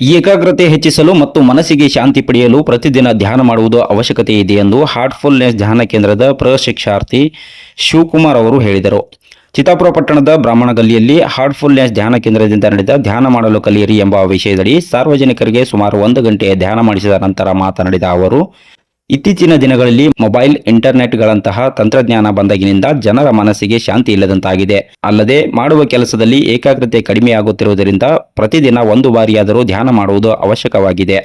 ಏಕಾಗ್ರತೆ ಹೆಚ್ಚಿಸಲು ಮತ್ತು ಮನಸ್ಸಿಗೆ ಶಾಂತಿ ಪಡೆಯಲು ಪ್ರತಿದಿನ ಧ್ಯಾನ ಮಾಡುವುದು ಅವಶ್ಯಕತೆ ಇದೆ ಎಂದು ಹಾರ್ಟ್ಫುಲ್ನೆಸ್ ಧ್ಯಾನ ಕೇಂದ್ರದ ಪ್ರಶಿಕ್ಷಾರ್ಥಿ ಶಿವಕುಮಾರ್ ಅವರು ಹೇಳಿದರು. ಚಿತ್ತಾಪುರ ಪಟ್ಟಣದ ಬ್ರಾಹ್ಮಣ ಗಲ್ಲಿಯಲ್ಲಿ ಹಾರ್ಟ್ಫುಲ್ನೆಸ್ ಧ್ಯಾನ ಕೇಂದ್ರದಿಂದ ನಡೆದ ಧ್ಯಾನ ಮಾಡಲು ಕಲಿಯಿರಿ ಎಂಬ ವಿಷಯದಡಿ ಸಾರ್ವಜನಿಕರಿಗೆ ಸುಮಾರು ಒಂದು ಗಂಟೆ ಧ್ಯಾನ ಮಾಡಿಸಿದ ನಂತರ ಮಾತನಾಡಿದ ಅವರು ಇತ್ತೀಚಿನ ದಿನಗಳಲ್ಲಿ ಮೊಬೈಲ್, ಇಂಟರ್ನೆಟ್ಗಳಂತಹ ತಂತ್ರಜ್ಞಾನ ಬಂದಾಗಿನಿಂದ ಜನರ ಮನಸ್ಸಿಗೆ ಶಾಂತಿ ಇಲ್ಲದಂತಾಗಿದೆ. ಅಲ್ಲದೆ ಮಾಡುವ ಕೆಲಸದಲ್ಲಿ ಏಕಾಗ್ರತೆ ಕಡಿಮೆಯಾಗುತ್ತಿರುವುದರಿಂದ ಪ್ರತಿದಿನ ಒಂದು ಬಾರಿಯಾದರೂ ಧ್ಯಾನ ಮಾಡುವುದು ಅವಶ್ಯಕವಾಗಿದೆ.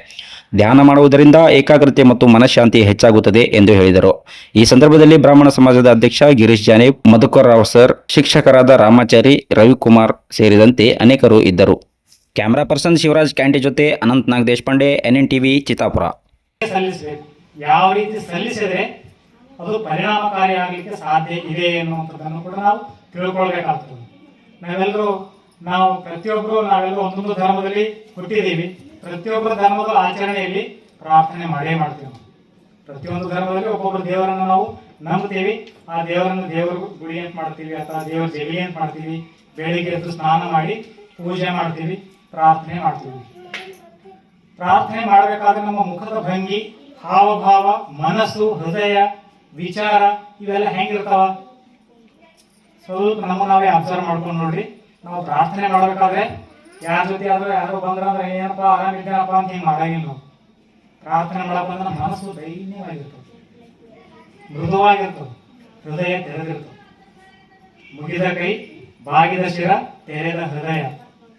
ಧ್ಯಾನ ಮಾಡುವುದರಿಂದ ಏಕಾಗ್ರತೆ ಮತ್ತು ಮನಃಶಾಂತಿ ಹೆಚ್ಚಾಗುತ್ತದೆ ಎಂದು ಹೇಳಿದರು. ಈ ಸಂದರ್ಭದಲ್ಲಿ ಬ್ರಾಹ್ಮಣ ಸಮಾಜದ ಅಧ್ಯಕ್ಷ ಗಿರೀಶ್ ಜಾನೆ ಮಧುಕರ್ ರಾವ್ ಸರ್, ಶಿಕ್ಷಕರಾದ ರಾಮಾಚಾರಿ, ರವಿಕುಮಾರ್ ಸೇರಿದಂತೆ ಅನೇಕರು ಇದ್ದರು. ಕ್ಯಾಮರಾ ಪರ್ಸನ್ ಶಿವರಾಜ್ ಕ್ಯಾಂಟಿ ಜೊತೆ Anant Deshpande N N TV, Chittapur. ಯಾವ ರೀತಿ ಸಲ್ಲಿಸಿದ್ರೆ ಅದು ಪರಿಣಾಮಕಾರಿ ಆಗಲಿಕ್ಕೆ ಸಾಧ್ಯ ಇದೆ ಎನ್ನುವಂಥದ್ದನ್ನು ಕೂಡ ನಾವು ತಿಳ್ಕೊಳ್ಬೇಕಾಗ್ತದೆ. ನಾವೆಲ್ಲರೂ, ನಾವು ಪ್ರತಿಯೊಬ್ಬರು, ನಾವೆಲ್ಲರೂ ಒಂದೊಂದು ಧರ್ಮದಲ್ಲಿ ಹುಟ್ಟಿದ್ದೀವಿ. ಪ್ರತಿಯೊಬ್ಬರ ಧರ್ಮದ ಆಚರಣೆಯಲ್ಲಿ ಪ್ರಾರ್ಥನೆ ಮಾಡೇ ಮಾಡ್ತೀವಿ. ಪ್ರತಿಯೊಂದು ಧರ್ಮದಲ್ಲಿ ಒಬ್ಬೊಬ್ಬರು ದೇವರನ್ನು ನಾವು ನಂಬ್ತೀವಿ ಆ ದೇವರನ್ನು ದೇವರ ಗುಡಿ ಅಂತ ಮಾಡ್ತೀವಿ, ಅಥವಾ ದೇವರ ದೇವಿ ಅಂತ ಮಾಡ್ತೀವಿ. ಬೆಳಿಗ್ಗೆ ಎದ್ದು ಸ್ನಾನ ಮಾಡಿ ಪೂಜೆ ಮಾಡ್ತೀವಿ, ಪ್ರಾರ್ಥನೆ ಮಾಡ್ತೀವಿ. ಪ್ರಾರ್ಥನೆ ಮಾಡಬೇಕಾದ್ರೆ ನಮ್ಮ ಮುಖದ ಭಂಗಿ ಹಾವಭಾವ, ಮನಸ್ಸು, ಹೃದಯ, ವಿಚಾರ, ಇವೆಲ್ಲ ಹೆಂಗಿರ್ತಾವ? ಸ್ವಲ್ಪ ನಮ್ಮ ನಾವೇ ಅಬ್ಸರ್ವ್ ಮಾಡ್ಕೊಂಡು ನೋಡ್ರಿ. ನಾವು ಪ್ರಾರ್ಥನೆ ಮಾಡ್ಬೇಕಾದ್ರೆ ಯಾರ ಜೊತೆ ಯಾರು ಯಾರೋ ಬಂದ್ರಂದ್ರೆ, ಏನಪ್ಪ ಆರಾಮಿದ್ದೇನಪ್ಪ ಅಂತ ಹಿಂಗೆ ಮಾಡಾಗಿಲ್ಲ ನಾವು. ಪ್ರಾರ್ಥನೆ ಮಾಡಬೇಕಂದ್ರೆ ಮನಸ್ಸು ದೈನ್ಯವಾಗಿರ್ತದೆ. ಮೃದುವಾಗಿರ್ತದೆ. ಹೃದಯ ತೆರೆದಿರ್ತದೆ. ಮುಗಿದ ಕೈ, ಬಾಗಿದ ಶಿರ, ತೆರೆದ ಹೃದಯ.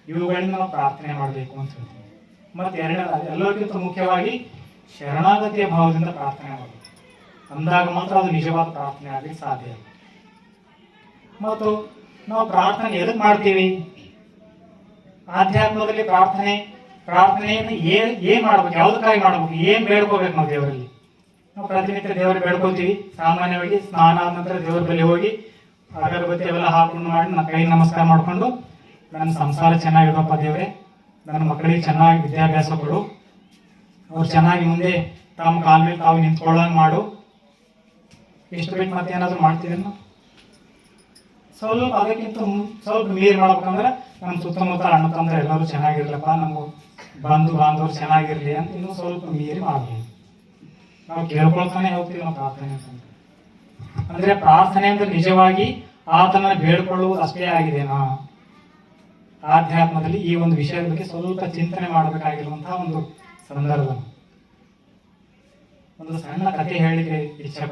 ಇವುಗಳನ್ನ ನಾವು ಪ್ರಾರ್ಥನೆ ಮಾಡಬೇಕು ಅಂತ ಹೇಳ್ತೀವಿ. ಮತ್ತೆ ಎರಡನೇದಾಗಿ ಎಲ್ಲರಿಗಿಂತ ಮುಖ್ಯವಾಗಿ ಶರಣಾಗತಿಯ ಭಾವದಿಂದ ಪ್ರಾರ್ಥನೆ ಮಾಡಬೇಕು ಅಂದಾಗ ಮಾತ್ರ ಅದು ನಿಜವಾದ ಪ್ರಾರ್ಥನೆ ಆಗಲಿಕ್ಕೆ ಸಾಧ್ಯ ಮತ್ತು ನಾವು ಪ್ರಾರ್ಥನೆ ಎದಕ್ಕೆ ಮಾಡ್ತೀವಿ? ಆಧ್ಯಾತ್ಮದಲ್ಲಿ ಪ್ರಾರ್ಥನೆ, ಪ್ರಾರ್ಥನೆಯನ್ನು ಏನ್ ಏನ್ ಮಾಡ್ಬೇಕು? ಯಾವ್ದಕ್ಕಾಗಿ ಮಾಡ್ಬೇಕು? ಏನ್ ಬೇಡ್ಕೋಬೇಕು ನಾವು ದೇವರಲ್ಲಿ? ನಾವು ಪ್ರತಿನಿತ್ಯ ದೇವರಿಗೆ ಬೇಡ್ಕೊಳ್ತೀವಿ. ಸಾಮಾನ್ಯವಾಗಿ ಸ್ನಾನ ಆದ ನಂತರ ದೇವರ ಬಳಿ ಹೋಗಿ ಅಗರಬತ್ತಿ ಅವೆಲ್ಲ ಹಾಕೊಂಡು ಮಾಡಿ ನನ್ನ ಕೈ ನಮಸ್ಕಾರ ಮಾಡ್ಕೊಂಡು, ನನ್ನ ಸಂಸಾರ ಚೆನ್ನಾಗಿರಪ್ಪ ದೇವರೇ. ನನ್ನ ಮಕ್ಕಳಿಗೆ ಚೆನ್ನಾಗಿ ವಿದ್ಯಾಭ್ಯಾಸ ಕೊಡು ಅವ್ರು ಚೆನ್ನಾಗಿ ಮುಂದೆ ತಮ್ಮ ಕಾಲ ಮೇಲೆ ತಾವು ನಿಂತ್ಕೊಳ್ಳೋಂಗೆ ಮಾಡು. ಇಷ್ಟು ಬಿಟ್ಟು ಮತ್ತೆ ಏನಾದರೂ ಮಾಡ್ತೀವಿ ಸ್ವಲ್ಪ ಅದಕ್ಕಿಂತ ಸ್ವಲ್ಪ ಮೀರ್ ಮಾಡ್ಬೇಕಂದ್ರೆ ನಮ್ಮ ಸುತ್ತಮುತ್ತ ಅಣ್ಣ ತಂದ್ರೆ ಎಲ್ಲರೂ ಚೆನ್ನಾಗಿರ್ಲಪ್ಪ, ನಮ್ಮ ಬಂಧು ಬಾಂಧವರು ಚೆನ್ನಾಗಿರ್ಲಿ ಅಂತ ಇನ್ನೂ ಸ್ವಲ್ಪ ಮೀರಿ ಮಾಡ್ಬೋದು. ನಾವು ಕೇಳ್ಕೊಳ್ತಾನೆ ಹೋಗ್ತೀವಿ ನಾವು ಪ್ರಾರ್ಥನೆ ಅಂತಂದ್ರೆ ಅಂದ್ರೆ ಪ್ರಾರ್ಥನೆ ಅಂದ್ರೆ ನಿಜವಾಗಿ ಆತನ ಬೇಡ್ಕೊಳ್ಳುವುದು ಅಷ್ಟೇ ಆಗಿದೆನಾ? ಆಧ್ಯಾತ್ಮದಲ್ಲಿ ಈ ಒಂದು ವಿಷಯದ ಬಗ್ಗೆ ಸ್ವಲ್ಪ ಚಿಂತನೆ ಮಾಡಬೇಕಾಗಿರುವಂತಹ ಒಂದು ಸಂದರ್ಭ. ಒಂದು ಸಣ್ಣ ಕಥೆ ಹೇಳಿಕೆ ಇಚ್ಛೆ